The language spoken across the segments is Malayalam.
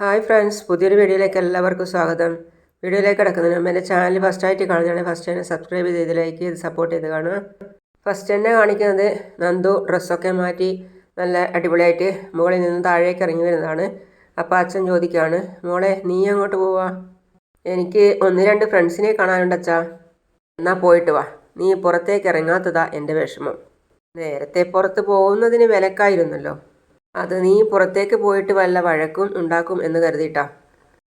ഹായ് ഫ്രണ്ട്സ് പുതിയൊരു വീഡിയോയിലേക്ക് എല്ലാവർക്കും സ്വാഗതം. വീഡിയോയിലേക്ക് കിടക്കുന്നതിന് മുമ്പ് എന്റെ ചാനൽ ഫസ്റ്റായിട്ട് കാണുകയാണെങ്കിൽ ഫസ്റ്റ് തന്നെ സബ്സ്ക്രൈബ് ചെയ്ത് ലൈക്ക് ചെയ്ത് സപ്പോർട്ട് ചെയ്ത് കാണുക. ഫസ്റ്റ് തന്നെ കാണിക്കുന്നത് നന്ദു ഡ്രസ്സൊക്കെ മാറ്റി നല്ല അടിപൊളിയായിട്ട് മുകളിൽ നിന്ന് താഴേക്ക് ഇറങ്ങി വരുന്നതാണ്. അപ്പോൾ അച്ഛൻ ചോദിക്കുകയാണ് മോളെ നീ അങ്ങോട്ട് പോവാ? എനിക്ക് ഒന്ന് രണ്ട് ഫ്രണ്ട്സിനെ കാണാനുണ്ട് അച്ഛാ. എന്നാൽ പോയിട്ട് വാ. നീ പുറത്തേക്ക് ഇറങ്ങാത്തതാ എന്റെ വിഷമം. നേരത്തെ പുറത്ത് പോകുന്നതിന് വിലക്കായിരുന്നല്ലോ. അത് നീ പുറത്തേക്ക് പോയിട്ട് വല്ല വഴക്കും ഉണ്ടാക്കും എന്ന് കരുതിയിട്ടാ.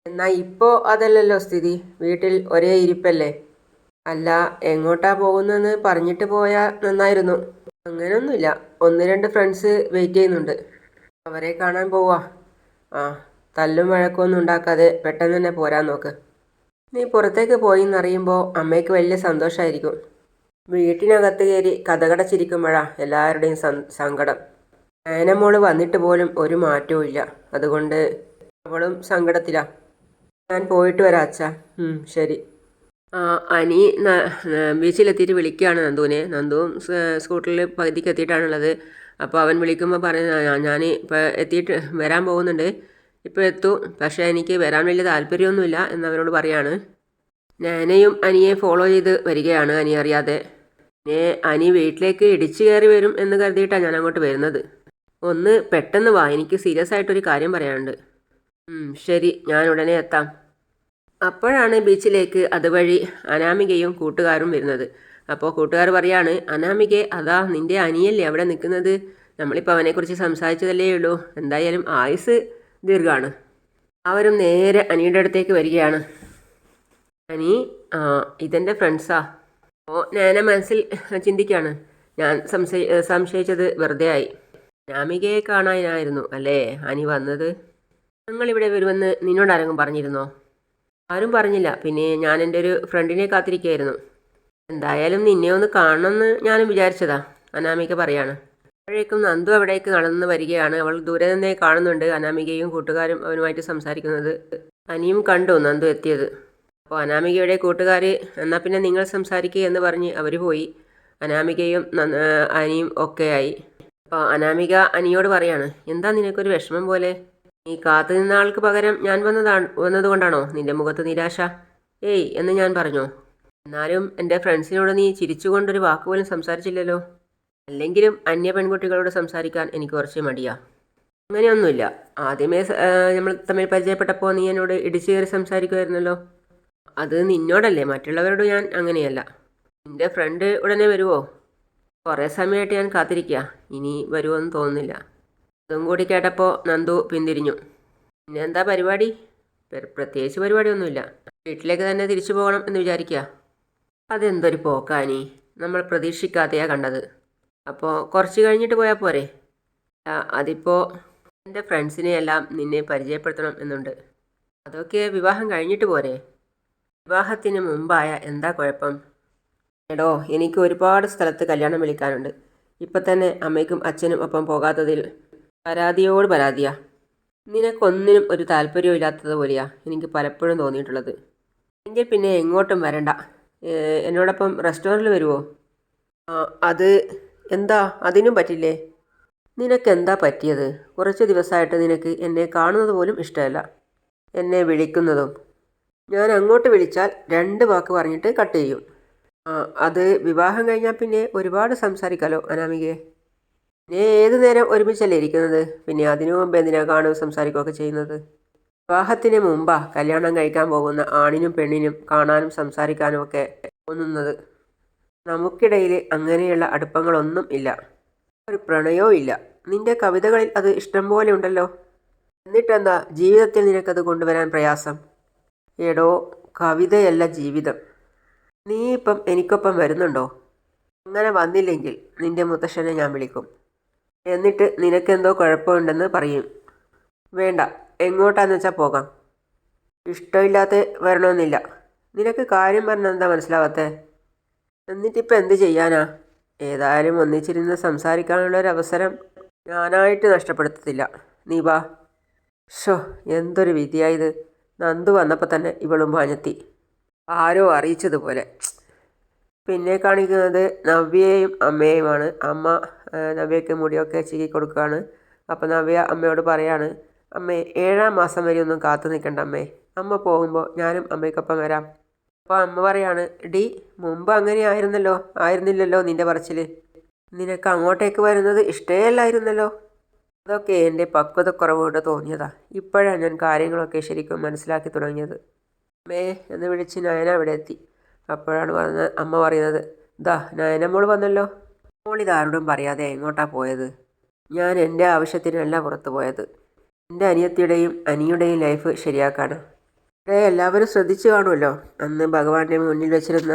എന്നാൽ ഇപ്പോൾ അതല്ലല്ലോ സ്ഥിതി. വീട്ടിൽ ഒരേ ഇരിപ്പല്ലേ? അല്ല എങ്ങോട്ടാ പോകുന്നതെന്ന് പറഞ്ഞിട്ട് പോയാൽ നന്നായിരുന്നു. അങ്ങനെയൊന്നുമില്ല ഒന്ന് രണ്ട് ഫ്രണ്ട്സ് വെയിറ്റ് ചെയ്യുന്നുണ്ട്. അവരെ കാണാൻ പോവാ. ആ തല്ലും വഴക്കൊന്നും ഉണ്ടാക്കാതെ പെട്ടെന്ന് തന്നെ പോരാൻ നോക്ക്. നീ പുറത്തേക്ക് പോയി എന്നറിയുമ്പോൾ അമ്മയ്ക്ക് വലിയ സന്തോഷമായിരിക്കും വീട്ടിനകത്ത് കയറി കഥകടച്ചിരിക്കുമ്പോഴാ എല്ലാവരുടെയും സങ്കടം. നയനമോൾ വന്നിട്ട് പോലും ഒരു മാറ്റവും ഇല്ല. അതുകൊണ്ട് അവളും സങ്കടത്തിലാ. ഞാൻ പോയിട്ട് വരാം അച്ഛാ. ശരി. അനി ബീച്ചിലെത്തിയിട്ട് വിളിക്കുകയാണ് നന്ദുവിനെ. നന്ദുവും സ്കൂട്ടറിൽ പകുതിക്ക് എത്തിയിട്ടാണുള്ളത്. അപ്പോൾ അവൻ വിളിക്കുമ്പോൾ പറയുന്ന ഞാൻ ഇപ്പോൾ എത്തിയിട്ട് വരാൻ പോകുന്നുണ്ട്. ഇപ്പോൾ എത്തും. പക്ഷേ എനിക്ക് വരാൻ വലിയ താല്പര്യമൊന്നുമില്ല എന്നവനോട് പറയാണ്. നാനയും അനിയെ ഫോളോ ചെയ്ത് വരികയാണ് അനി അറിയാതെ അനി വീട്ടിലേക്ക് ഇടിച്ചു കയറി വരും എന്ന് കരുതിയിട്ടാണ് ഞാൻ അങ്ങോട്ട് വരുന്നത്. ഒന്ന് പെട്ടെന്ന് വാ. എനിക്ക് സീരിയസ് ആയിട്ടൊരു കാര്യം പറയാനുണ്ട്. ശരി. ഞാൻ ഉടനെ എത്താം. അപ്പോഴാണ് ബീച്ചിലേക്ക് അതുവഴി അനാമികയും കൂട്ടുകാരും വരുന്നത്. അപ്പോൾ കൂട്ടുകാർ പറയാണ് അനാമികെ അതാ നിന്റെ അനിയല്ലേ അവിടെ നിൽക്കുന്നത്? നമ്മളിപ്പോൾ അവനെക്കുറിച്ച് സംസാരിച്ചതല്ലേ ഉള്ളൂ. എന്തായാലും ആയുസ് ദീർഘമാണ് അവരും നേരെ അനിയുടെ അടുത്തേക്ക് വരികയാണ്. അനി ഇതെന്റെ ഫ്രണ്ട്സാ അപ്പോൾ ഞാൻ മനസ്സിൽ ചിന്തിക്കുകയാണ് ഞാൻ സംശയ സംശയിച്ചത് വെറുതെ ആയി. അനാമികയെ കാണാനായിരുന്നു അല്ലേ? അനി വന്നത്. ഞങ്ങളിവിടെ വരുമെന്ന് നിന്നോട് ആരെങ്കിലും പറഞ്ഞിരുന്നോ? ആരും പറഞ്ഞില്ല. പിന്നെ ഞാൻ എന്റെ ഒരു ഫ്രണ്ടിനെ കാത്തിരിക്കുകയായിരുന്നു. എന്തായാലും നിന്നെ ഒന്ന് കാണണമെന്ന് ഞാനും വിചാരിച്ചതാ അനാമിക പറയാണ്. അപ്പോഴേക്കും നന്ദു അവിടേക്ക് നടന്നു വരികയാണ്. അവൾ ദൂരെ നിന്നേ കാണുന്നുണ്ട് അനാമികയും കൂട്ടുകാരും അവനുമായിട്ട് സംസാരിക്കുന്നത്. അനിയും കണ്ടു നന്ദു എത്തിയത്. അപ്പോൾ അനാമികയുടെ കൂട്ടുകാർ എന്നാൽ പിന്നെ നിങ്ങൾ സംസാരിക്കുക എന്ന് പറഞ്ഞ് അവർ പോയി. അനാമികയും അനിയും ഒക്കെയായി അപ്പോൾ അനാമിക അനിയോട് പറയാണ് എന്താ നിനക്കൊരു വിഷമം പോലെ? നീ കാത്തു നിന്ന ആൾക്ക് പകരം ഞാൻ വന്നതാണ് വന്നതുകൊണ്ടാണോ നിന്റെ മുഖത്ത് നിരാശ? ഏയ് എന്ന് ഞാൻ പറഞ്ഞു. എന്നാലും എന്റെ ഫ്രണ്ട്സിനോട് നീ ചിരിച്ചുകൊണ്ടൊരു വാക്ക് പോലും സംസാരിച്ചില്ലല്ലോ? അല്ലെങ്കിലും അന്യ പെൺകുട്ടികളോട് സംസാരിക്കാൻ എനിക്ക് കുറച്ച് മടിയാ. അങ്ങനെയൊന്നുമില്ല. ആദ്യമേ നമ്മൾ തമ്മിൽ പരിചയപ്പെട്ടപ്പോൾ നീ എന്നോട് ഇടിച്ചു കയറി സംസാരിക്കുമായിരുന്നല്ലോ അത് നിന്നോടല്ലേ മറ്റുള്ളവരോട് ഞാൻ അങ്ങനെയല്ല. നിന്റെ ഫ്രണ്ട് ഉടനെ വരുമോ കുറേ സമയമായിട്ട് ഞാൻ കാത്തിരിക്കുക ഇനി വരുമെന്ന് തോന്നുന്നില്ല. അതും കൂടി കേട്ടപ്പോൾ നന്ദു പിന്തിരിഞ്ഞു. പിന്നെ എന്താ പരിപാടി? പ്ര- പ്രത്യേകിച്ച് പരിപാടിയൊന്നുമില്ല. വീട്ടിലേക്ക് തന്നെ തിരിച്ചു പോകണം എന്ന് വിചാരിക്കുക അതെന്തൊരു പോക്കാനി നമ്മൾ പ്രതീക്ഷിക്കാതെയാ കണ്ടത്. അപ്പോൾ കുറച്ച് കഴിഞ്ഞിട്ട് പോയാൽ പോരെ. അതിപ്പോൾ എന്റെ ഫ്രണ്ട്സിനെയെല്ലാം നിന്നെ പരിചയപ്പെടുത്തണം എന്നുണ്ട്. അതൊക്കെ വിവാഹം കഴിഞ്ഞിട്ട് പോരെ. വിവാഹത്തിന് മുമ്പായ എന്താ കുഴപ്പം? എടോ എനിക്ക് ഒരുപാട് സ്ഥലത്ത് കല്യാണം വിളിക്കാനുണ്ട്. ഇപ്പം തന്നെ അമ്മയ്ക്കും അച്ഛനും ഒപ്പം പോകാത്തതിൽ പരാതിയോട് പരാതിയാ. നിനക്കൊന്നിനും ഒരു താല്പര്യവും ഇല്ലാത്തത് പോലെയാ എനിക്ക് പലപ്പോഴും തോന്നിയിട്ടുള്ളത്. എങ്കിൽ പിന്നെ എങ്ങോട്ടും വരണ്ട. എന്നോടൊപ്പം റെസ്റ്റോറന്റിൽ വരുമോ അത് എന്താ? അതിനും പറ്റില്ലേ? നിനക്കെന്താ പറ്റിയത്? കുറച്ച് ദിവസമായിട്ട് നിനക്ക് എന്നെ കാണുന്നത് പോലും ഇഷ്ടമല്ല. എന്നെ വിളിക്കുന്നതും. ഞാൻ അങ്ങോട്ട് വിളിച്ചാൽ രണ്ട് വാക്ക് പറഞ്ഞിട്ട് കട്ട് ചെയ്യും. അത് വിവാഹം കഴിഞ്ഞാൽ പിന്നെ ഒരുപാട് സംസാരിക്കാലോ അനാമികയെ? പിന്നെ ഏത് നേരം ഒരുമിച്ചല്ലേ ഇരിക്കുന്നത്? പിന്നെ അതിനു മുമ്പ് എന്തിനാ കാണുക സംസാരിക്കുകയൊക്കെ ചെയ്യുന്നത്? വിവാഹത്തിന് മുമ്പാ കല്യാണം കഴിക്കാൻ പോകുന്ന ആണിനും പെണ്ണിനും കാണാനും സംസാരിക്കാനും ഒക്കെ തോന്നുന്നത്. നമുക്കിടയിൽ അങ്ങനെയുള്ള അടുപ്പങ്ങളൊന്നും ഇല്ല. ഒരു പ്രണയവും ഇല്ല. നിന്റെ കവിതകളിൽ അത് ഇഷ്ടം പോലെ ഉണ്ടല്ലോ. എന്നിട്ടെന്താ? ജീവിതത്തിൽ നിനക്കത് കൊണ്ടുവരാൻ പ്രയാസം. എടോ കവിതയല്ല ജീവിതം. നീ ഇപ്പം എനിക്കൊപ്പം വരുന്നുണ്ടോ? അങ്ങനെ വന്നില്ലെങ്കിൽ നിന്റെ മുത്തശ്ശനെ ഞാൻ വിളിക്കും. എന്നിട്ട് നിനക്കെന്തോ കുഴപ്പമുണ്ടെന്ന് പറയും. വേണ്ട എങ്ങോട്ടാന്ന് വെച്ചാൽ പോകാം. ഇഷ്ടമില്ലാത്ത വരണമെന്നില്ല. നിനക്ക് കാര്യം പറഞ്ഞാൽ എന്താ മനസ്സിലാവാത്തേ? എന്നിട്ടിപ്പോൾ എന്ത് ചെയ്യാനാ? ഏതായാലും ഒന്നിച്ചിരുന്ന് സംസാരിക്കാനുള്ള ഒരു അവസരം ഞാനായിട്ട് നഷ്ടപ്പെടുത്തത്തില്ല. നീ വാ. ഷോ എന്തൊരു വിധിയായത് നന്ദു വന്നപ്പോൾ തന്നെ ഇവളും പാഞ്ഞെത്തി ആരോ അറിയിച്ചതുപോലെ. പിന്നെ കാണിക്കുന്നത് നവ്യയും അമ്മയുമാണ്. അമ്മ നവ്യയ്ക്ക് മുടിയൊക്കെ ചീകി കൊടുക്കുകയാണ്. അപ്പോൾ നവ്യ അമ്മയോട് പറയാണ് അമ്മേ ഏഴാം മാസം വരെ ഒന്നും കാത്തു നിൽക്കണ്ട അമ്മേ. അമ്മ പോകുമ്പോൾ ഞാനും അമ്മയ്ക്കൊപ്പം വരാം. അപ്പോൾ അമ്മ പറയാണ് ഡി മുമ്പ് അങ്ങനെ ആയിരുന്നല്ലോ. ആയിരുന്നില്ലല്ലോ നിന്റെ പറച്ചിൽ നിനക്ക് അങ്ങോട്ടേക്ക് വരുന്നത് ഇഷ്ടേയല്ലായിരുന്നല്ലോ അതൊക്കെ എന്റെ പക്വതക്കുറവ് കൊണ്ട് തോന്നിയതാ. ഇപ്പോഴാണ് ഞാൻ കാര്യങ്ങളൊക്കെ ശരിക്കും മനസ്സിലാക്കി തുടങ്ങിയത്. അമ്മേ എന്ന് വിളിച്ച് നയന അവിടെ എത്തി. അപ്പോഴാണ് പറഞ്ഞ അമ്മ പറയുന്നത് ദാ നയന മോൾ വന്നല്ലോ. മോളിതാരോടും പറയാതെ എങ്ങോട്ടാ പോയത്? ഞാൻ എന്റെ ആവശ്യത്തിനല്ല പുറത്തു പോയത്. എന്റെ അനിയത്തിയുടെയും അനിയുടെയും ലൈഫ് ശരിയാക്കാണ്. ഇവിടെ എല്ലാവരും ശ്രദ്ധിച്ചു കാണുമല്ലോ. അന്ന് ഭഗവാന്റെ മുന്നിൽ വെച്ചിരുന്ന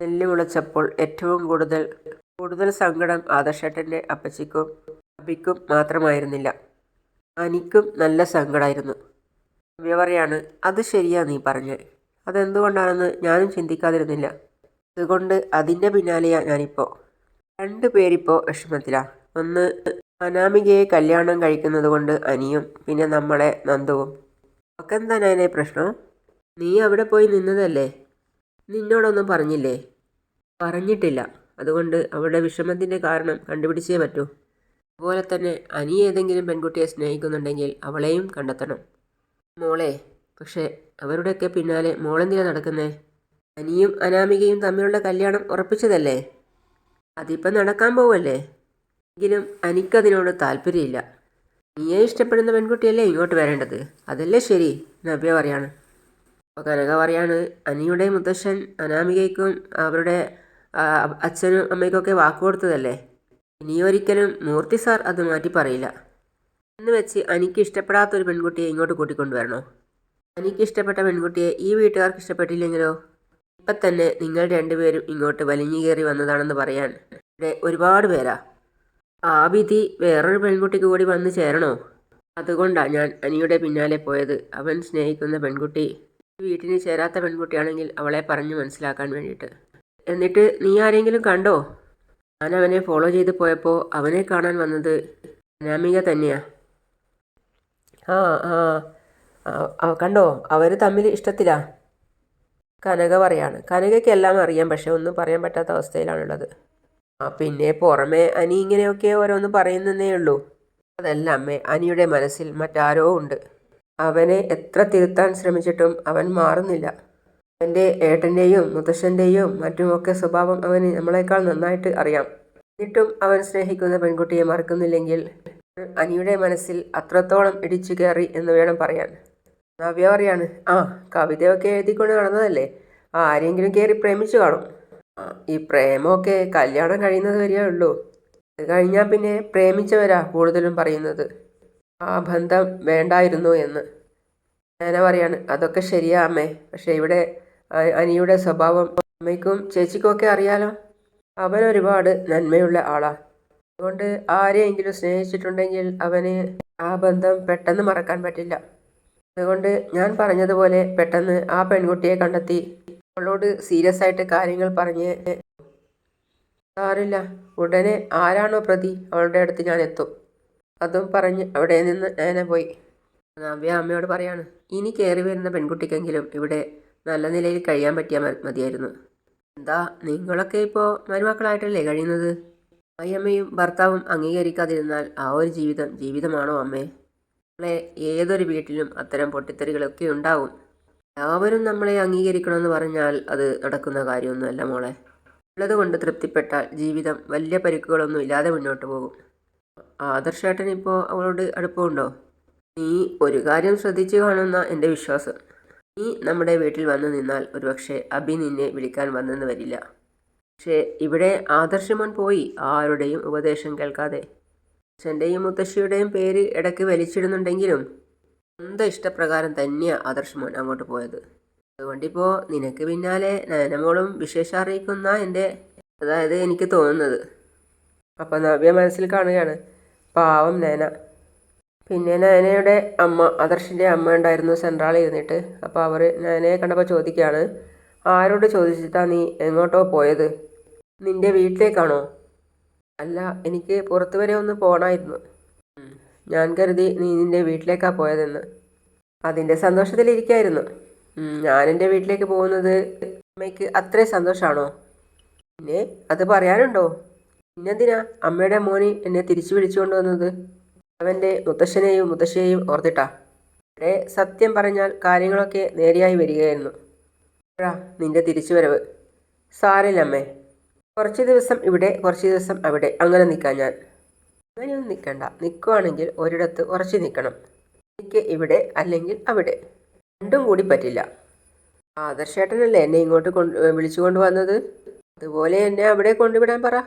നെല്ല് മുളച്ചപ്പോൾ ഏറ്റവും കൂടുതൽ കൂടുതൽ സങ്കടം ആദർശേട്ടന്റെ അപ്പച്ചിക്കും അബിക്കും മാത്രമായിരുന്നില്ല. അനിക്കും നല്ല സങ്കടമായിരുന്നു ദിവ്യ പറയാണ് അത് ശരിയാ നീ പറഞ്ഞത്. അതെന്തുകൊണ്ടാണെന്ന് ഞാനും ചിന്തിക്കാതിരുന്നില്ല. അതുകൊണ്ട് അതിന്റെ പിന്നാലെയാണ് ഞാനിപ്പോൾ രണ്ട് പേരിപ്പോൾ വിഷമത്തിലാണ് ഒന്ന് അനാമികയെ കല്യാണം കഴിക്കുന്നത് കൊണ്ട് അനിയും പിന്നെ നമ്മളെ നന്ദുവും. ഒക്കെ എന്താ നയനെ പ്രശ്നം? നീ അവിടെ പോയി നിന്നതല്ലേ? നിന്നോടൊന്നും പറഞ്ഞില്ലേ? പറഞ്ഞിട്ടില്ല. അതുകൊണ്ട് അവളുടെ വിഷമത്തിന്റെ കാരണം കണ്ടുപിടിച്ചേ പറ്റൂ. അതുപോലെ തന്നെ അനി ഏതെങ്കിലും പെൺകുട്ടിയെ സ്നേഹിക്കുന്നുണ്ടെങ്കിൽ അവളെയും കണ്ടെത്തണം. മോളെ പക്ഷേ അവരുടെയൊക്കെ പിന്നാലെ മോളെന്തിനാ നടക്കുന്നേ? അനിയും അനാമികയും തമ്മിലുള്ള കല്യാണം ഉറപ്പിച്ചതല്ലേ? അതിപ്പം നടക്കാൻ പോവല്ലേ? എങ്കിലും എനിക്കതിനോട് താല്പര്യമില്ല. നീയെ ഇഷ്ടപ്പെടുന്ന പെൺകുട്ടിയല്ലേ ഇങ്ങോട്ട് വരേണ്ടത്? അതല്ലേ ശരി നവ്യ പറയാണ്. അപ്പോൾ കനക പറയാണ് അനിയുടെ മുത്തശ്ശൻ അനാമികയ്ക്കും അവരുടെ അച്ഛനും അമ്മയ്ക്കൊക്കെ വാക്ക് കൊടുത്തതല്ലേ ഇനിയൊരിക്കലും മൂർത്തി സാർ അത് മാറ്റി പറയില്ല. എന്ന് വെച്ച് എനിക്ക് ഇഷ്ടപ്പെടാത്ത ഒരു പെൺകുട്ടിയെ ഇങ്ങോട്ട് കൂട്ടിക്കൊണ്ടുവരണോ എനിക്ക് ഇഷ്ടപ്പെട്ട പെൺകുട്ടിയെ ഈ വീട്ടുകാർക്ക് ഇഷ്ടപ്പെട്ടില്ലെങ്കിലോ? ഇപ്പം തന്നെ നിങ്ങൾ രണ്ടുപേരും ഇങ്ങോട്ട് വലിഞ്ഞു കയറി വന്നതാണെന്ന് പറയാൻ ഇവിടെ ഒരുപാട് പേരാ. ആ വിധി വേറൊരു പെൺകുട്ടിക്ക് കൂടി വന്ന് ചേരണോ? അതുകൊണ്ടാണ് ഞാൻ അനിയുടെ പിന്നാലെ പോയത്. അവൻ സ്നേഹിക്കുന്ന പെൺകുട്ടി വീട്ടിന് ചേരാത്ത പെൺകുട്ടിയാണെങ്കിൽ അവളെ പറഞ്ഞു മനസ്സിലാക്കാൻ വേണ്ടിയിട്ട്. എന്നിട്ട് നീ ആരെങ്കിലും കണ്ടോ? ഞാൻ അവനെ ഫോളോ ചെയ്ത് പോയപ്പോൾ അവനെ കാണാൻ വന്നത് അനാമിക തന്നെയാ. ആ ആ. കണ്ടോ? അവർ തമ്മിൽ ഇഷ്ടത്തിലാ. കനക പറയാണ്. കനകയ്ക്ക് എല്ലാം അറിയാം പക്ഷെ ഒന്നും പറയാൻ പറ്റാത്ത അവസ്ഥയിലാണുള്ളത്. ആ പിന്നെ പുറമെ അനി ഇങ്ങനെയൊക്കെ ഓരോന്ന് പറയുന്നതേ ഉള്ളൂ. അതല്ല അമ്മേ അനിയുടെ മനസ്സിൽ മറ്റാരോ ഉണ്ട്. അവനെ എത്ര തിരുത്താൻ ശ്രമിച്ചിട്ടും അവൻ മാറുന്നില്ല. അവന്റെ ഏട്ടന്റെയും മുത്തശ്ശന്റെയും മറ്റുമൊക്കെ സ്വഭാവം അവന് നമ്മളെക്കാൾ നന്നായിട്ട് അറിയാം. എന്നിട്ടും അവൻ സ്നേഹിക്കുന്ന പെൺകുട്ടിയെ മറക്കുന്നില്ലെങ്കിൽ അനിയുടെ മനസ്സിൽ അത്രത്തോളം ഇടിച്ചു കയറി എന്ന് വേണം പറയാൻ. നവ്യ പറയാണ് ആ കവിതയൊക്കെ എഴുതിക്കൊണ്ട് നടന്നതല്ലേ? ആരെങ്കിലും കയറി പ്രേമിച്ചു കാണും. ഈ പ്രേമമൊക്കെ കല്യാണം കഴിയുന്നത് വരെയേ ഉള്ളൂ. അത് കഴിഞ്ഞാൽ പിന്നെ പ്രേമിച്ചവരാ കൂടുതലും പറയുന്നത്. ആ ബന്ധം വേണ്ടായിരുന്നു എന്ന്. ഞാൻ പറയാണ് അതൊക്കെ ശരിയാ അമ്മേ. പക്ഷേ ഇവിടെ അനിയുടെ സ്വഭാവം അമ്മയ്ക്കും ചേച്ചിക്കും ഒക്കെ അറിയാലോ. അവൻ ഒരുപാട് നന്മയുള്ള ആളാ. അതുകൊണ്ട് ആരെയെങ്കിലും സ്നേഹിച്ചിട്ടുണ്ടെങ്കിൽ അവന് ആ ബന്ധം പെട്ടെന്ന് മറക്കാൻ പറ്റില്ല. അതുകൊണ്ട് ഞാൻ പറഞ്ഞതുപോലെ പെട്ടെന്ന് ആ പെൺകുട്ടിയെ കണ്ടെത്തി. അവളോട് സീരിയസ് ആയിട്ട് കാര്യങ്ങൾ പറഞ്ഞ് സാറില്ല ഉടനെ ആരാണോ പ്രതി അവളുടെ അടുത്ത് ഞാൻ എത്തും. അതും പറഞ്ഞ് അവിടെ നിന്ന് നേനെ പോയി. നവ്യ അമ്മയോട് പറയാണ് ഇനി കയറി വരുന്ന പെൺകുട്ടിക്കെങ്കിലും ഇവിടെ നല്ല നിലയിൽ കഴിയാൻ പറ്റിയാൽ മതിയായിരുന്നു. എന്താ നിങ്ങളൊക്കെ ഇപ്പോൾ മരുമക്കളായിട്ടല്ലേ കഴിയുന്നത്? അയ്യമ്മയും ഭർത്താവും അംഗീകരിക്കാതിരുന്നാൽ ആ ഒരു ജീവിതം ജീവിതമാണോ അമ്മേ? നമ്മളെ ഏതൊരു വീട്ടിലും അത്തരം പൊട്ടിത്തെറികളൊക്കെ ഉണ്ടാവും. എല്ലാവരും നമ്മളെ അംഗീകരിക്കണമെന്ന് പറഞ്ഞാൽ അത് നടക്കുന്ന കാര്യമൊന്നുമല്ല മോളെ. ഉള്ളത് കൊണ്ട് തൃപ്തിപ്പെട്ടാൽ ജീവിതം വലിയ പരിക്കുകളൊന്നും ഇല്ലാതെ മുന്നോട്ട് പോകും. ആദർശേട്ടൻ ഇപ്പോൾ അവളോട് അടുപ്പമുണ്ടോ? നീ ഒരു കാര്യം ശ്രദ്ധിച്ചു കാണുന്ന എന്റെ വിശ്വാസം. നീ നമ്മുടെ വീട്ടിൽ വന്നു നിന്നാൽ ഒരുപക്ഷെ അബി നിന്നെ വിളിക്കാൻ വന്നെന്ന് വരില്ല. പക്ഷേ ഇവിടെ ആദർശമോൻ പോയി. ആരുടെയും ഉപദേശം കേൾക്കാതെ. അച്ഛന്റെയും മുത്തശ്ശിയുടെയും പേര് ഇടയ്ക്ക് വലിച്ചിടുന്നുണ്ടെങ്കിലും സ്വന്തം ഇഷ്ടപ്രകാരം തന്നെയാണ് ആദർശമോൻ അങ്ങോട്ട് പോയത്. അതുകൊണ്ടിപ്പോൾ നിനക്ക് പിന്നാലെ നയനമോളും വിശേഷം അറിയിക്കുന്ന എന്റെ അതായത് എനിക്ക് തോന്നുന്നത്. അപ്പം നവ്യ മനസ്സിൽ കാണുകയാണ് പാവം നയന. പിന്നെ നയനയുടെ അമ്മ ആദർശിന്റെ അമ്മ ഉണ്ടായിരുന്നു സെൻട്രാളിൽ ഇരുന്നിട്ട്. അപ്പോൾ അവർ നയനയെ കണ്ടപ്പോൾ ചോദിക്കുകയാണ് ആരോട് ചോദിച്ചിട്ടാണ് നീ എങ്ങോട്ടോ പോയത്? നിന്റെ വീട്ടിലേക്കാണോ? അല്ല എനിക്ക് പുറത്തു വരെ ഒന്ന് പോകണമായിരുന്നു ഞാൻ കരുതി നീ നിന്റെ വീട്ടിലേക്കാണ് പോയതെന്ന്. അതിന്റെ സന്തോഷത്തിലിരിക്കായിരുന്നു ഞാൻ എന്റെ വീട്ടിലേക്ക് പോകുന്നത് അമ്മയ്ക്ക് അത്രയും സന്തോഷമാണോ പിന്നെ അത് പറയാനുണ്ടോ? പിന്നെന്തിനാ അമ്മയുടെ മോനെ എന്നെ തിരിച്ചു വിളിച്ചുകൊണ്ട് വന്നത്? അവന്റെ മുത്തശ്ശനെയും മുത്തശ്ശിയെയും ഓർത്തിട്ടാ. ഇവിടെ സത്യം പറഞ്ഞാൽ കാര്യങ്ങളൊക്കെ നേരെയായി വരികയായിരുന്നു. അപ്പോഴാ നിന്റെ തിരിച്ചുവരവ്. സാരില്ലമ്മേ കുറച്ച് ദിവസം ഇവിടെ കുറച്ച് ദിവസം അവിടെ. അങ്ങനെ നിൽക്കാം ഞാൻ. അങ്ങനെയൊന്നും നിൽക്കണ്ട. നിൽക്കുവാണെങ്കിൽ ഒരിടത്ത് ഉറച്ചു നിൽക്കണം. എനിക്ക് ഇവിടെ അല്ലെങ്കിൽ അവിടെ. രണ്ടും കൂടി പറ്റില്ല. ആദർശേട്ടനല്ലേ എന്നെ ഇങ്ങോട്ട് കൊണ്ട് വിളിച്ചു കൊണ്ടുവന്നത്? അതുപോലെ എന്നെ അവിടെ കൊണ്ടുവിടാൻ പറ.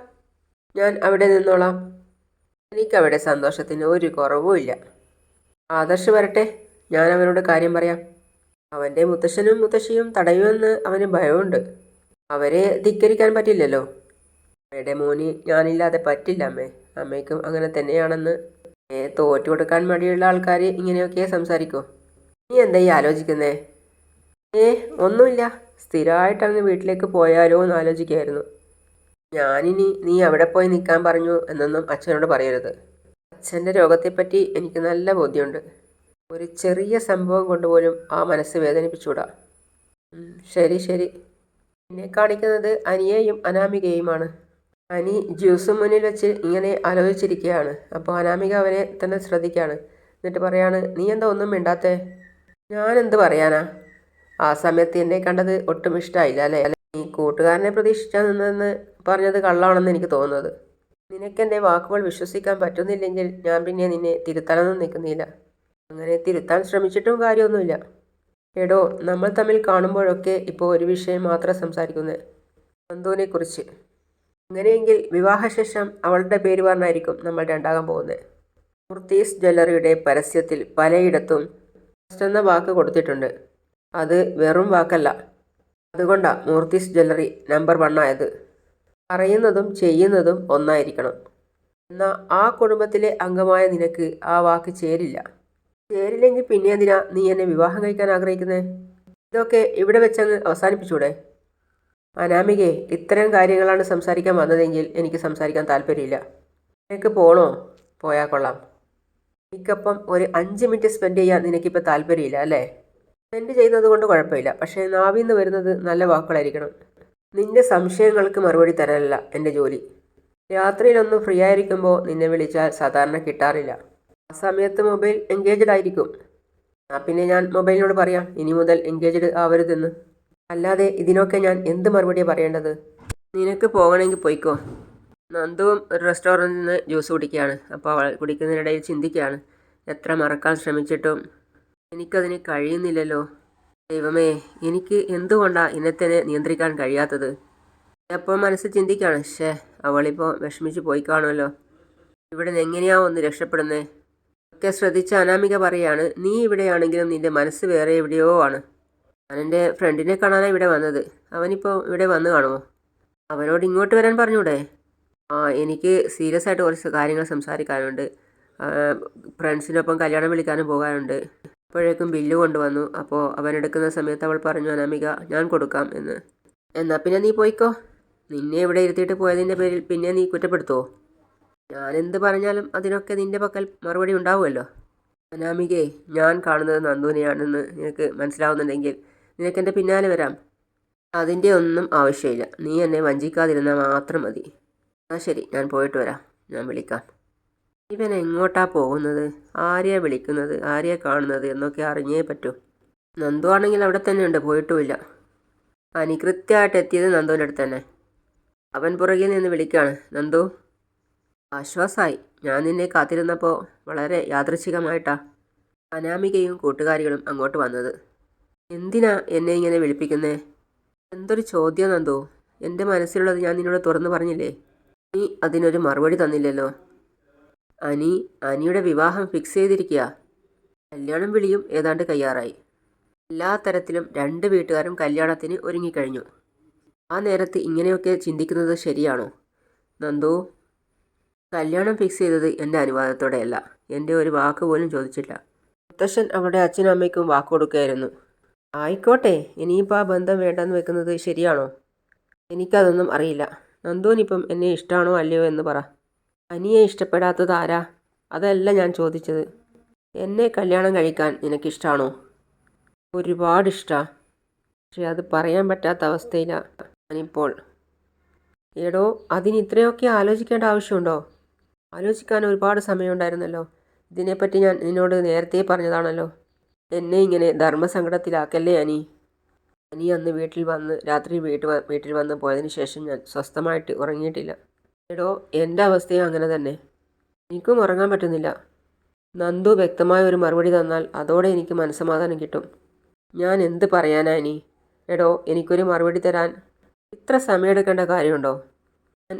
ഞാൻ അവിടെ നിന്നോളാം. എനിക്കവിടെ സന്തോഷത്തിന് ഒരു കുറവുമില്ല ആദർശ് വരട്ടെ. ഞാൻ അവനോട് കാര്യം പറയാം. അവന്റെ മുത്തശ്ശനും മുത്തശ്ശിയും തടയുമെന്ന് അവന് ഭയമുണ്ട്. അവരെ ധിക്കരിക്കാൻ പറ്റില്ലല്ലോ. അമ്മയുടെ മോന് ഞാനില്ലാതെ പറ്റില്ല അമ്മേ. അമ്മയ്ക്കും അങ്ങനെ തന്നെയാണെന്ന്. തോറ്റു കൊടുക്കാൻ മടിയുള്ള ആൾക്കാർ ഇങ്ങനെയൊക്കെ സംസാരിക്കോ? നീ എന്താ ഈ ആലോചിക്കുന്നേ? ഏ ഒന്നുമില്ല. സ്ഥിരമായിട്ട് അങ്ങ് വീട്ടിലേക്ക് പോയാലോ എന്ന് ആലോചിക്കായിരുന്നു ഞാനിനി നീ അവിടെ പോയി നിൽക്കാൻ പറഞ്ഞു എന്നൊന്നും അച്ഛനോട് പറയരുത്. അച്ഛന്റെ രോഗത്തെപ്പറ്റി എനിക്ക് നല്ല ബോധ്യമുണ്ട്. ഒരു ചെറിയ സംഭവം കൊണ്ടുപോലും ആ മനസ്സ് വേദനിപ്പിച്ചുകൂടാ. ശരി ശരി. എന്നെ കാണിക്കുന്നത് അനിയെയും അനാമികയുമാണ്. അനി ജ്യൂസ് മുന്നിൽ വെച്ച് ഇങ്ങനെ ആലോചിച്ചിരിക്കുകയാണ്. അപ്പോൾ അനാമിക അവനെ തന്നെ ശ്രദ്ധിക്കുകയാണ്. എന്നിട്ട് പറയാണ് നീ എന്താ ഒന്നും മിണ്ടാത്തെ? ഞാൻ എന്ത് പറയാനാ? ആ സമയത്ത് എന്നെ കണ്ടത് ഒട്ടും ഇഷ്ടമായില്ല അല്ലേ? നീ കൂട്ടുകാരനെ പ്രതീക്ഷിച്ചാൽ നിന്നെന്ന് പറഞ്ഞത് കള്ളാണെന്ന് എനിക്ക് തോന്നുന്നത്. നിനക്കെന്റെ വാക്കുകൾ വിശ്വസിക്കാൻ പറ്റുന്നില്ലെങ്കിൽ ഞാൻ പിന്നെ നിന്നെ തിരുത്താനൊന്നും നിൽക്കുന്നില്ല. അങ്ങനെ തിരുത്താൻ ശ്രമിച്ചിട്ടും കാര്യമൊന്നുമില്ല. എടോ നമ്മൾ തമ്മിൽ കാണുമ്പോഴൊക്കെ ഇപ്പോൾ ഒരു വിഷയം മാത്രം സംസാരിക്കുന്നത് നന്ദുവിനെക്കുറിച്ച്. അങ്ങനെയെങ്കിൽ വിവാഹശേഷം അവളുടെ പേര് പറഞ്ഞായിരിക്കും നമ്മൾ രണ്ടാകാൻ പോകുന്നത്. മൂർത്തീസ് ജ്വല്ലറിയുടെ പരസ്യത്തിൽ പലയിടത്തും ഫസ്റ്റ് എന്ന വാക്ക് കൊടുത്തിട്ടുണ്ട്. അത് വെറും വാക്കല്ല. അതുകൊണ്ടാണ് മൂർത്തീസ് ജ്വല്ലറി നമ്പർ വൺ ആയത്. പറയുന്നതും ചെയ്യുന്നതും ഒന്നായിരിക്കണം. എന്നാൽ ആ കുടുംബത്തിലെ അംഗമായ നിനക്ക് ആ വാക്ക് ചേരില്ല. ചേരില്ലെങ്കിൽ പിന്നെ എന്തിനാ നീ എന്നെ വിവാഹം കഴിക്കാൻ ആഗ്രഹിക്കുന്നത് ഇതൊക്കെ ഇവിടെ വെച്ചങ്ങ് അവസാനിപ്പിച്ചൂടെ? അനാമികെ ഇത്തരം കാര്യങ്ങളാണ് സംസാരിക്കാൻ വന്നതെങ്കിൽ എനിക്ക് സംസാരിക്കാൻ താല്പര്യമില്ല. നിനക്ക് പോണോ? പോയാൽ കൊള്ളാം. എനിക്കപ്പം ഒരു അഞ്ച് മിനിറ്റ് സ്പെൻഡ് ചെയ്യാൻ നിനക്കിപ്പോൾ താല്പര്യമില്ല അല്ലേ? സ്പെൻഡ് ചെയ്യുന്നത് കൊണ്ട് കുഴപ്പമില്ല പക്ഷേ നാവിൽ നിന്ന് വരുന്നത് നല്ല വാക്കുകളായിരിക്കണം. നിന്റെ സംശയങ്ങൾക്ക് മറുപടി തരാനല്ല എന്റെ ജോലി. രാത്രിയിലൊന്നും ഫ്രീ ആയിരിക്കുമ്പോൾ നിന്നെ വിളിച്ചാൽ സാധാരണ കിട്ടാറില്ല. ആ സമയത്ത് മൊബൈൽ എൻഗേജഡ് ആയിരിക്കും. പിന്നെ ഞാൻ മൊബൈലിനോട് പറയാം ഇനി മുതൽ എൻഗേജഡ് ആവരുതെന്ന്. അല്ലാതെ ഇതിനൊക്കെ ഞാൻ എന്ത് മറുപടിയാണ് പറയേണ്ടത്? നിനക്ക് പോകണമെങ്കിൽ പോയിക്കോ. നന്ദുവും ഒരു റെസ്റ്റോറന്റിൽ നിന്ന് ജ്യൂസ് കുടിക്കുകയാണ്. അപ്പോൾ അവൾ കുടിക്കുന്നതിനിടയിൽ ചിന്തിക്കുകയാണ് എത്ര മറക്കാൻ ശ്രമിച്ചിട്ടും എനിക്കതിന് കഴിയുന്നില്ലല്ലോ. ദൈവമേ എനിക്ക് എന്തുകൊണ്ടാണ് ഇന്നത്തെ നിയന്ത്രിക്കാൻ കഴിയാത്തത്? അപ്പോൾ മനസ്സ് ചിന്തിക്കുകയാണ് ഷേ അവളിപ്പോൾ വിഷമിച്ച് പോയി കാണുമല്ലോ ഇവിടെ നിന്ന് എങ്ങനെയാവും ഒന്ന് രക്ഷപ്പെടുന്നേ? ഒക്കെ ശ്രദ്ധിച്ച അനാമിക പറയാണ് നീ ഇവിടെയാണെങ്കിലും നിന്റെ മനസ്സ് വേറെ എവിടെയോ ആണ്. ഞാൻ എന്റെ ഫ്രണ്ടിനെ കാണാനാണ് ഇവിടെ വന്നത്. അവനിപ്പോൾ ഇവിടെ വന്ന് കാണുമോ? അവനോട് ഇങ്ങോട്ട് വരാൻ പറഞ്ഞൂടെ? ആ എനിക്ക് സീരിയസ് ആയിട്ട് കുറച്ച് കാര്യങ്ങൾ സംസാരിക്കാനുണ്ട്. ഫ്രണ്ട്സിനൊപ്പം കല്യാണം വിളിക്കാനും പോകാനുണ്ട്. അപ്പോഴേക്കും ബില്ല് കൊണ്ടുവന്നു. അപ്പോൾ അവൻ എടുക്കുന്ന സമയത്ത് അവൾ പറഞ്ഞു അനാമിക ഞാൻ കൊടുക്കാം എന്ന്. എന്നാൽ പിന്നെ നീ പോയിക്കോ. നിന്നെ ഇവിടെ ഇരുത്തിയിട്ട് പോയതിന്റെ പേരിൽ പിന്നെ നീ കുറ്റപ്പെടുത്തുമോ ഞാൻ എന്ത് പറഞ്ഞാലും അതിനൊക്കെ നിന്റെ പക്കൽ മറുപടി ഉണ്ടാവുമല്ലോ. അനാമികേ ഞാൻ കാണുന്നത് നന്ദുവിനെയാണെന്ന് നിനക്ക് മനസ്സിലാവുന്നുണ്ടെങ്കിൽ നിനക്ക് എന്റെ പിന്നാലെ വരാം. അതിന്റെ ഒന്നും ആവശ്യമില്ല. നീ എന്നെ വഞ്ചിക്കാതിരുന്നാൽ മാത്രം മതി. ആ ശരി ഞാൻ പോയിട്ട് വരാം. ഞാൻ വിളിക്കാം. ഇവൻ എങ്ങോട്ടാ പോകുന്നത്? ആരെയാ വിളിക്കുന്നത്? ആരെയാ കാണുന്നത്? എന്നൊക്കെ അറിഞ്ഞേ പറ്റൂ. നന്ദു ആണെങ്കിൽ അവിടെ തന്നെ ഉണ്ട്. പോയിട്ടുമില്ല. അനി കൃത്യമായിട്ട് എത്തിയത് നന്ദുവിന്റെ അടുത്ത് തന്നെ. അവൻ പുറകിൽ നിന്ന് വിളിക്കുകയാണ് നന്ദു? ആശ്വാസമായി ഞാൻ നിന്നെ കാത്തിരുന്നപ്പോൾ വളരെ യാദൃച്ഛികമായിട്ടാ അനാമികയും കൂട്ടുകാരികളും അങ്ങോട്ട് വന്നത്. എന്തിനാ എന്നെ ഇങ്ങനെ വിളിപ്പിക്കുന്നേ? എന്തൊരു ചോദ്യം നന്ദു. എന്റെ മനസ്സിലുള്ളത് ഞാൻ നിന്നോട് തുറന്നു പറഞ്ഞില്ലേ? നീ അതിനൊരു മറുപടി തന്നില്ലല്ലോ. അനി അനിയുടെ വിവാഹം ഫിക്സ് ചെയ്തിരിക്കുക കല്യാണം വിളിയും ഏതാണ്ട് കയ്യാറായി. എല്ലാ തരത്തിലും രണ്ട് വീട്ടുകാരും കല്യാണത്തിന് ഒരുങ്ങിക്കഴിഞ്ഞു. ആ നേരത്ത് ഇങ്ങനെയൊക്കെ ചിന്തിക്കുന്നത് ശരിയാണോ? നന്ദു കല്യാണം ഫിക്സ് ചെയ്തത് എന്റെ അനുവാദത്തോടെയല്ല. എന്റെ ഒരു വാക്ക് പോലും ചോദിച്ചില്ല. മുത്തശ്ശൻ അവരുടെ അച്ഛനും അമ്മയ്ക്കും വാക്ക് കൊടുക്കുകയായിരുന്നു. ആയിക്കോട്ടെ ഇനിയിപ്പോൾ ആ ബന്ധം വേണ്ടെന്ന് വെക്കുന്നത് ശരിയാണോ? എനിക്കതൊന്നും അറിയില്ല. നന്ദുവിനിപ്പം എന്നെ ഇഷ്ടമാണോ അല്ലയോ എന്ന് പറ. അനിയെ ഇഷ്ടപ്പെടാത്തത് ആരാ? അതല്ല ഞാൻ ചോദിച്ചത്. എന്നെ കല്യാണം കഴിക്കാൻ നിനക്കിഷ്ടമാണോ ഒരുപാട് ഇഷ്ടമാണ് പക്ഷേ അത് പറയാൻ പറ്റാത്ത അവസ്ഥയിലാണ് ഞാനിപ്പോൾ. എടോ അതിന് ഇത്രയൊക്കെ ആലോചിക്കേണ്ട ആവശ്യമുണ്ടോ? ആലോചിക്കാൻ ഒരുപാട് സമയമുണ്ടായിരുന്നല്ലോ. ഇതിനെപ്പറ്റി ഞാൻ നിന്നോട് നേരത്തെ പറഞ്ഞതാണല്ലോ. എന്നെ ഇങ്ങനെ ധർമ്മസങ്കടത്തിലാക്കല്ലേ അനി? അനി അന്ന് വീട്ടിൽ വന്ന് രാത്രി വീട്ടിൽ വീട്ടിൽ വന്ന് പോയതിന് ശേഷം ഞാൻ സ്വസ്ഥമായിട്ട് ഉറങ്ങിയിട്ടില്ല. എടോ എന്റെ അവസ്ഥയും അങ്ങനെ തന്നെ. എനിക്കും ഉറങ്ങാൻ പറ്റുന്നില്ല. നന്ദു വ്യക്തമായ ഒരു മറുപടി തന്നാൽ അതോടെ എനിക്ക് മനസ്സമാധാനം കിട്ടും. ഞാൻ എന്ത് പറയാനാ ഇനി എടോ എനിക്കൊരു മറുപടി തരാൻ ഇത്ര സമയമെടുക്കേണ്ട കാര്യമുണ്ടോ?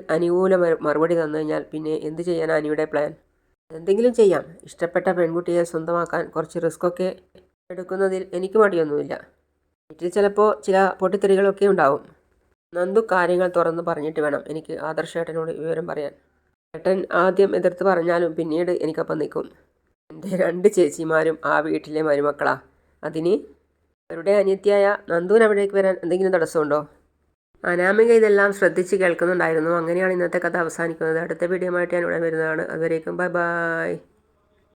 അനുകൂല മറു- മറുപടി തന്നു കഴിഞ്ഞാൽ പിന്നെ എന്ത് ചെയ്യാൻ അനിയുടെ പ്ലാൻ എന്തെങ്കിലും ചെയ്യാം. ഇഷ്ടപ്പെട്ട പെൺകുട്ടിയെ സ്വന്തമാക്കാൻ കുറച്ച് റിസ്ക്കൊക്കെ എടുക്കുന്നതിൽ എനിക്ക് മടിയൊന്നുമില്ല. വീട്ടിൽ ചിലപ്പോൾ ചില പൊട്ടിത്തെറികളൊക്കെ ഉണ്ടാവും. നന്ദു കാര്യങ്ങൾ തുറന്ന് പറഞ്ഞിട്ട് വേണം എനിക്ക് ആദർശേട്ടനോട് വിവരം പറയാൻ. ഏട്ടൻ ആദ്യം എതിർത്ത് പറഞ്ഞാലും പിന്നീട് എനിക്കൊപ്പം നിൽക്കും. എന്റെ രണ്ട് ചേച്ചിമാരും ആ വീട്ടിലെ മരുമക്കളാ. അതിന് അവരുടെ അനിയത്തിയായ നന്ദുവിന് അവിടേക്ക് വരാൻ എന്തെങ്കിലും തടസ്സമുണ്ടോ? അനാമിക ഇതെല്ലാം ശ്രദ്ധിച്ച് കേൾക്കുന്നുണ്ടായിരുന്നു. അങ്ങനെയാണ് ഇന്നത്തെ കഥ അവസാനിക്കുന്നത്. അടുത്ത വീഡിയോ ആയിട്ട് ഞാൻ ഉടൻ വരുന്നതാണ്. അതുവരേക്കും ബൈ ബൈ.